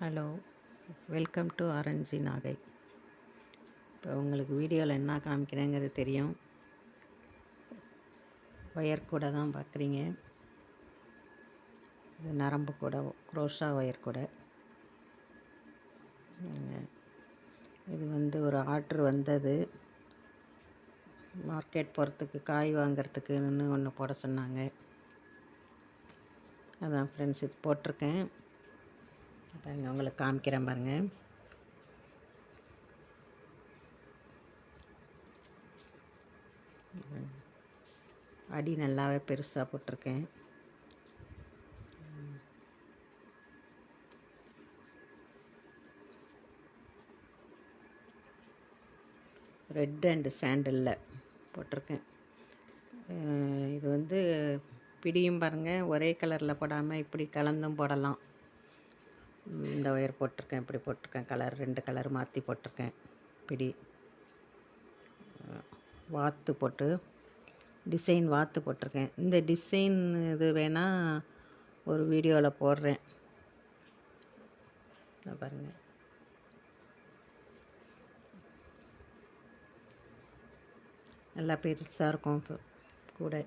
Hello welcome to orange Nagai. இப்போ உங்களுக்கு வீடியோவில் என்ன காமிக்கிறேங்கிறது தெரியும். ஒயர் கூட தான் பார்க்குறீங்க. இது நரம்பு கூட குரோஷா ஒயர் கூட. இது வந்து ஒரு ஆர்டர் வந்தது. மார்க்கெட் போகிறதுக்கு காய் வாங்கிறதுக்குன்னு ஒன்று போட சொன்னாங்க. அதான் ஃப்ரெண்ட்ஸ் இது போட்டிருக்கேன். பாருங்கள் உங்களுக்கு காமிக்கிறேன் பாருங்கள் அடி நல்லாவே பெருசாக போட்டிருக்கேன். ரெட் அண்டு சாண்டலில் போட்டிருக்கேன். இது வந்து பிடியும் பாருங்கள் ஒரே கலரில் போடாமல் இப்படி கலந்தும் போடலாம். இந்த ஒயர் போட்டிருக்கேன் இப்படி போட்டிருக்கேன் கலர் ரெண்டு கலர் மாற்றி போட்டிருக்கேன். இப்படி வாத்து போட்டு டிசைன் வாத்து போட்டிருக்கேன். இந்த டிசைன் இது வேணால் ஒரு வீடியோவில் போடுறேன். பாருங்கள் நல்லா பெருசாக இருக்கும் கூட.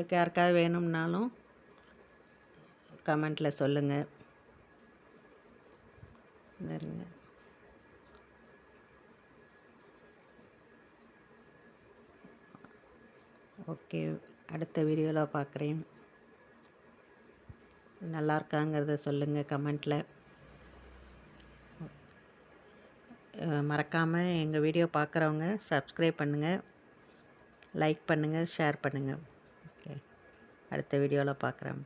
உங்களுக்கு யாருக்காவது வேணும்னாலும் கமெண்ட்டில் சொல்லுங்கள் சரிங்க ஓகே அடுத்த வீடியோவில் பார்க்குறேன் நல்லா இருக்காங்கிறத சொல்லுங்கள் கமெண்ட்டில் மறக்காமல் எங்கள் வீடியோ பார்க்குறவங்க சப்ஸ்கிரைப் பண்ணுங்கள் லைக் பண்ணுங்கள் ஷேர் பண்ணுங்கள் அடுத்த வீடியோவில் பார்க்குறேன்